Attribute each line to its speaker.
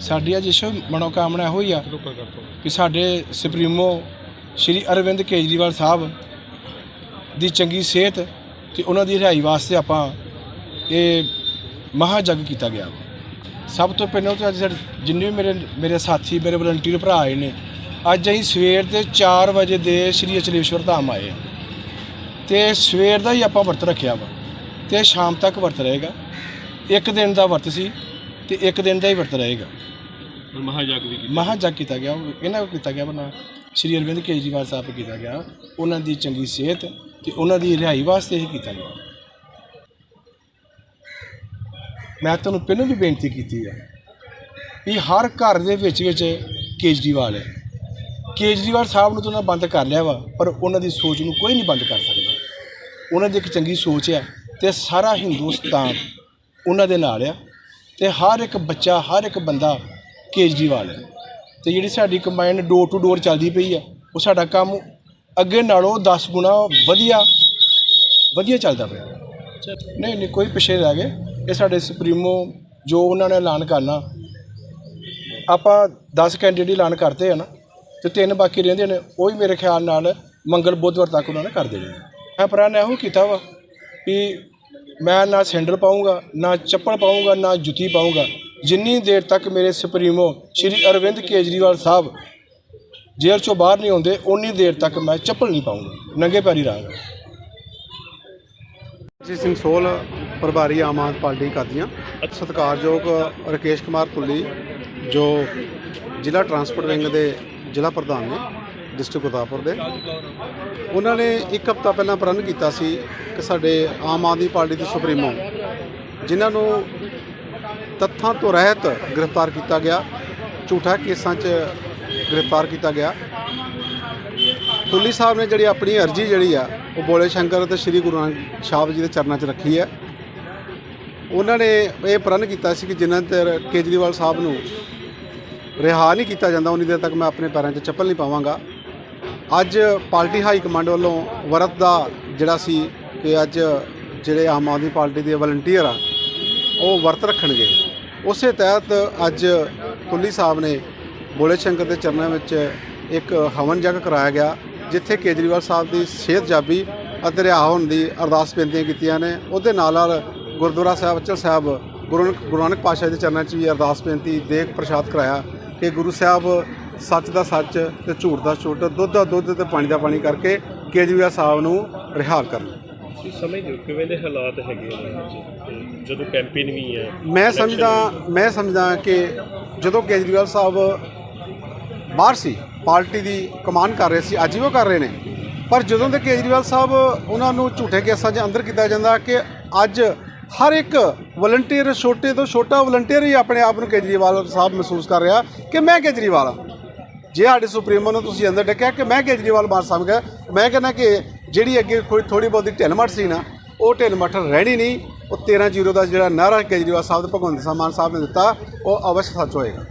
Speaker 1: ਸਾਡੀ ਅੱਜ ਇਸ ਮਨੋਕਾਮਨਾ ਇਹੋ ਹੀ ਆ ਕਿ ਸਾਡੇ ਸੁਪਰੀਮੋ ਸ਼੍ਰੀ ਅਰਵਿੰਦ ਕੇਜਰੀਵਾਲ ਸਾਹਿਬ ਦੀ ਚੰਗੀ ਸਿਹਤ ਤੇ ਉਹਨਾਂ ਦੀ ਰਿਹਾਈ ਵਾਸਤੇ ਆਪਾਂ ਇਹ ਮਹਾ ਜਗ ਕੀਤਾ ਗਿਆ। ਸਭ ਤੋਂ ਪਹਿਲਾਂ ਤਾਂ ਅੱਜ ਸਾਡੇ ਜਿੰਨੇ ਵੀ ਮੇਰੇ ਮੇਰੇ ਸਾਥੀ ਮੇਰੇ ਵਲੰਟੀਅਰ ਭਰਾ ਆਏ ਨੇ ਅੱਜ ਅਸੀਂ ਸਵੇਰ ਦੇ 4 ਵਜੇ ਦੇ ਸ਼੍ਰੀ ਅਚਲੇਸ਼ਵਰ ਧਾਮ ਆਏ। ਤੇ ਸਵੇਰ ਦਾ ਹੀ ਆਪਾਂ ਵਰਤ ਰੱਖਿਆ ਵਾ ਤੇ ਸ਼ਾਮ ਤੱਕ ਵਰਤ ਰਹੇਗਾ ਇੱਕ ਦਿਨ ਦਾ ਵਰਤ ਸੀ ਤੇ ਇੱਕ ਦਿਨ ਦਾ ਹੀ ਵਰਤ ਰਹੇਗਾ
Speaker 2: ਮਹਾਜਗ ਵੀ
Speaker 1: ਮਹਾ ਜਗ ਕੀਤਾ ਗਿਆ। ਉਹ ਇਹਨਾਂ ਕੋਲ ਕੀਤਾ ਗਿਆ ਬਣਾ ਸ਼੍ਰੀ ਅਰਵਿੰਦ ਕੇਜਰੀਵਾਲ ਸਾਹਿਬ ਕੋਲ ਕੀਤਾ ਗਿਆ। ਉਹਨਾਂ ਦੀ ਚੰਗੀ ਸਿਹਤ ਤੇ ਉਹਨਾਂ ਦੀ ਰਿਹਾਈ ਵਾਸਤੇ ਹੀ ਕੀਤਾ ਗਿਆ। ਮੈਂ ਤੁਹਾਨੂੰ ਪਹਿਲਾਂ ਵੀ ਬੇਨਤੀ ਕੀਤੀ ਹੈ ਵੀ ਹਰ ਘਰ ਦੇ ਵਿੱਚ ਵਿੱਚ ਕੇਜਰੀਵਾਲ ਹੈ। ਕੇਜਰੀਵਾਲ ਸਾਹਿਬ ਨੂੰ ਤਾਂ ਉਹਨਾਂ ਬੰਦ ਕਰ ਲਿਆ ਵਾ, ਪਰ ਉਹਨਾਂ ਦੀ ਸੋਚ ਨੂੰ ਕੋਈ ਨਹੀਂ ਬੰਦ ਕਰ ਸਕਦਾ। ਉਹਨਾਂ ਦੀ ਇੱਕ ਚੰਗੀ ਸੋਚ ਹੈ ਤੇ ਸਾਰਾ ਹਿੰਦੁਸਤਾਨ ਉਹਨਾਂ ਦੇ ਨਾਲ ਆ ਤੇ ਹਰ ਇੱਕ ਬੱਚਾ, ਹਰ ਇੱਕ ਬੰਦਾ ਕੇਜਰੀਵਾਲ ਹੈ। ਤੇ ਜਿਹੜੀ ਸਾਡੀ ਕੰਬਾਈਨ ਡੋਰ ਟੂ ਡੋਰ ਚੱਲਦੀ ਪਈ ਆ ਉਹ ਸਾਡਾ ਕੰਮ ਅੱਗੇ ਨਾਲੋਂ 10 ਗੁਣਾ ਵਧੀਆ ਵਧੀਆ ਚੱਲਦਾ ਪਿਆ। ਨਹੀਂ ਨਹੀਂ, ਕੋਈ ਪਿਛੇ ਰਹਿ ਗਏ। ਇਹ ਸਾਡੇ ਸੁਪਰੀਮੋ, ਜੋ ਉਹਨਾਂ ਨੇ ਐਲਾਨ ਕਰਨਾ, ਆਪਾਂ 10 ਕੈਂਡੀਡੇਟ ਐਲਾਨ ਕਰਤੇ ਆ ਨਾ, ਤੇ ਤਿੰਨ ਬਾਕੀ ਰਹਿੰਦੇ ਨੇ, ਉਹ ਹੀ ਮੇਰੇ ਖਿਆਲ ਨਾਲ ਮੰਗਲ ਬੁੱਧਵਾਰ ਤੱਕ ਉਹਨਾਂ ਨੇ ਕਰ ਦੇਣੇ ਆ। ਮੈਂ ਪ੍ਰਨ ਇਹੋ ਕੀਤਾ ਵਾ ਵੀ ਮੈਂ ਨਾ ਸੈਂਡਲ ਪਾਉਂਗਾ ਨਾ ਚੱਪਲ ਪਾਉਂਗਾ ਨਾ ਜੁੱਤੀ ਪਾਉਂਗਾ ਜਿੰਨੀ ਦੇਰ ਤੱਕ ਮੇਰੇ ਸੁਪਰੀਮੋ ਸ਼੍ਰੀ ਅਰਵਿੰਦ ਕੇਜਰੀਵਾਲ ਸਾਹਿਬ ਜੇਲ੍ਹ ਚੋਂ ਬਾਹਰ ਨਹੀਂ ਆਉਂਦੇ ਉਨੀ ਦੇਰ ਤੱਕ ਮੈਂ ਚੱਪਲ ਨਹੀਂ ਪਾਉਂਗਾ ਨੰਗੇ ਪੈਰੀ ਰਹਾਂਗਾ
Speaker 3: ਜੀ ਸਿੰਘ ਸੋਲ, ਪ੍ਰਭਾਰੀ ਆਮ ਆਦਮੀ ਪਾਰਟੀ ਕਾਦੀਆਂ। ਸਤਿਕਾਰਯੋਗ ਰਕੇਸ਼ ਕੁਮਾਰ ਕੁੱਲੀ ਜੋ ਜ਼ਿਲ੍ਹਾ ਟਰਾਂਸਪੋਰਟ ਵਿੰਗ ਦੇ ਜ਼ਿਲ੍ਹਾ ਪ੍ਰਧਾਨ ਨੇ, ਡਿਸਟ੍ਰਿਕਟ ਗੁਰਦਾਸਪੁਰ ਦੇ। ਉਹਨਾਂ ਨੇ ਇੱਕ ਹਫ਼ਤਾ ਪਹਿਲਾਂ ਪ੍ਰਣ ਕੀਤਾ ਸੀ ਕਿ ਸਾਡੇ ਆਮ ਆਦਮੀ ਪਾਰਟੀ ਦੇ ਸੁਪਰੀਮੋ, ਜਿਨ੍ਹਾਂ ਨੂੰ ਤੱਥਾਂ ਤੋਂ ਰਹਿਤ ਗ੍ਰਿਫਤਾਰ ਕੀਤਾ ਗਿਆ। ਝੂਠਾ ਕੇਸਾਂ 'ਚ ਗ੍ਰਿਫਤਾਰ ਕੀਤਾ ਗਿਆ। ਤੁੱਲੀ ਸਾਹਿਬ ਨੇ ਜਿਹੜੀ ਆਪਣੀ ਅਰਜ਼ੀ ਜਿਹੜੀ ਆ, ਉਹ ਬੋਲੇ ਸ਼ੰਕਰ ਅਤੇ ਸ੍ਰੀ ਗੁਰੂ ਨਾਨਕ ਸਾਹਿਬ ਜੀ ਦੇ ਚਰਨਾਂ 'ਚ ਰੱਖੀ ਹੈ। ਉਹਨਾਂ ਨੇ ਇਹ ਪ੍ਰਣ ਕੀਤਾ ਸੀ ਕਿ ਜਿੰਨਾ ਚਿਰ ਕੇਜਰੀਵਾਲ ਸਾਹਿਬ ਨੂੰ ਰਿਹਾ ਨਹੀਂ ਕੀਤਾ ਜਾਂਦਾ, ਉਨੀ ਦੇਰ ਤੱਕ ਮੈਂ ਆਪਣੇ ਪੈਰਾਂ 'ਚ ਚੱਪਲ ਨਹੀਂ ਪਾਵਾਂਗਾ। ਅੱਜ ਪਾਰਟੀ ਹਾਈ ਕਮਾਂਡ ਵੱਲੋਂ ਵਰਤ ਦਾ ਜਿਹੜਾ ਸੀ ਕਿ ਅੱਜ ਜਿਹੜੇ ਆਮ ਆਦਮੀ ਪਾਰਟੀ ਦੇ ਵਲੰਟੀਅਰ ਆ, ਉਹ ਵਰਤ ਰੱਖਣਗੇ। ਉਸੇ ਤਹਿਤ ਅੱਜ ਕੁੱਲੀ ਸਾਹਿਬ ਨੇ ਬੋਲੇ ਸ਼ੰਕਰ ਦੇ ਚਰਨਾਂ ਵਿੱਚ ਇੱਕ ਹਵਨ ਜਗ ਕਰਾਇਆ ਗਿਆ, ਜਿੱਥੇ ਕੇਜਰੀਵਾਲ ਸਾਹਿਬ ਦੀ ਸਿਹਤ ਜਾਬੀ ਅਤੇ ਰਿਹਾ ਹੋਣ ਦੀ ਅਰਦਾਸ ਬੇਨਤੀਆਂ ਕੀਤੀਆਂ ਨੇ। ਉਹਦੇ ਨਾਲ ਨਾਲ ਗੁਰਦੁਆਰਾ ਸਾਹਿਬ ਅਚਲ ਸਾਹਿਬ, ਗੁਰੂ ਨਾਨਕ- ਗੁਰੂ ਨਾਨਕ ਪਾਤਸ਼ਾਹ ਦੇ ਚਰਨਾਂ 'ਚ ਵੀ ਅਰਦਾਸ ਬੇਨਤੀ ਦੇਖ ਪ੍ਰਸ਼ਾਦ ਕਰਾਇਆ ਕਿ ਗੁਰੂ ਸਾਹਿਬ ਸੱਚ ਦਾ ਸੱਚ ਤੇ ਝੂਠ ਦਾ ਝੂਠ, ਦੁੱਧ ਦਾ ਦੁੱਧ ਤੇ ਪਾਣੀ ਦਾ ਪਾਣੀ ਕਰਕੇ ਕੇਜਰੀਵਾਲ ਸਾਹਿਬ ਨੂੰ ਰਿਹਾ ਕਰਨ।
Speaker 2: ਤੁਸੀਂ ਸਮਝਦੇ ਹੋ ਕਿਵੇਂ ਦੇ ਹਾਲਾਤ ਹੈਗੇ ਨੇ ਜਦੋਂ ਕੈਂਪੇਨ ਵੀ ਹੈ,
Speaker 3: ਮੈਂ ਸਮਝਦਾ ਮੈਂ ਸਮਝਦਾ ਕਿ ਜਦੋਂ ਕੇਜਰੀਵਾਲ ਸਾਹਿਬ ਬਾਹਰ ਸੀ, ਪਾਰਟੀ ਦੀ ਕਮਾਨ ਕਰ ਰਹੇ ਸੀ, ਅੱਜ ਵੀ ਉਹ ਕਰ ਰਹੇ ਨੇ। ਪਰ ਜਦੋਂ ਦੇ ਕੇਜਰੀਵਾਲ ਸਾਹਿਬ ਉਹਨਾਂ ਨੂੰ ਝੂਠੇ ਕੇਸਾਂ 'ਚ ਅੰਦਰ ਕੀਤਾ ਜਾਂਦਾ ਕਿ ਅੱਜ ਹਰ ਇੱਕ ਵਲੰਟੀਅਰ ਛੋਟੇ ਤੋਂ ਛੋਟਾ ਵਲੰਟੀਅਰ ਹੀ ਆਪਣੇ ਆਪ ਨੂੰ ਕੇਜਰੀਵਾਲ ਸਾਹਿਬ ਮਹਿਸੂਸ ਕਰ ਰਿਹਾ ਕਿ ਮੈਂ ਕੇਜਰੀਵਾਲ ਹਾਂ। ਜੇ ਸਾਡੇ ਸੁਪਰੀਮੋ ਨੂੰ ਤੁਸੀਂ ਅੰਦਰ ਡੱਕਿਆ ਕਿ ਮੈਂ ਕੇਜਰੀਵਾਲ ਬਾਹਰ ਸਮਝ ਗਿਆ, ਮੈਂ ਕਹਿੰਦਾ ਕਿ ਜਿਹੜੀ ਅੱਗੇ ਕੋਈ ਥੋੜੀ ਬਹੁਤੀ ਢਿੱਲਮਟ ਸੀ ਨਾ, ਉਹ ਢਿੱਲਮਟ ਰਹਿਣੀ ਨਹੀਂ, ਉਹ 13 ਜ਼ੀਰੋ ਦਾ ਜਿਹੜਾ ਨਾਰਾ ਕੇਜਰੀਵਾਲ ਸਾਹਿਬ ਤੇ ਭਗਵੰਤ ਸਿੰਘ ਮਾਨ ਸਾਹਿਬ ਨੇ ਦਿੱਤਾ, ਉਹ ਅਵਸ਼ ਸੱਚ ਹੋਏਗਾ।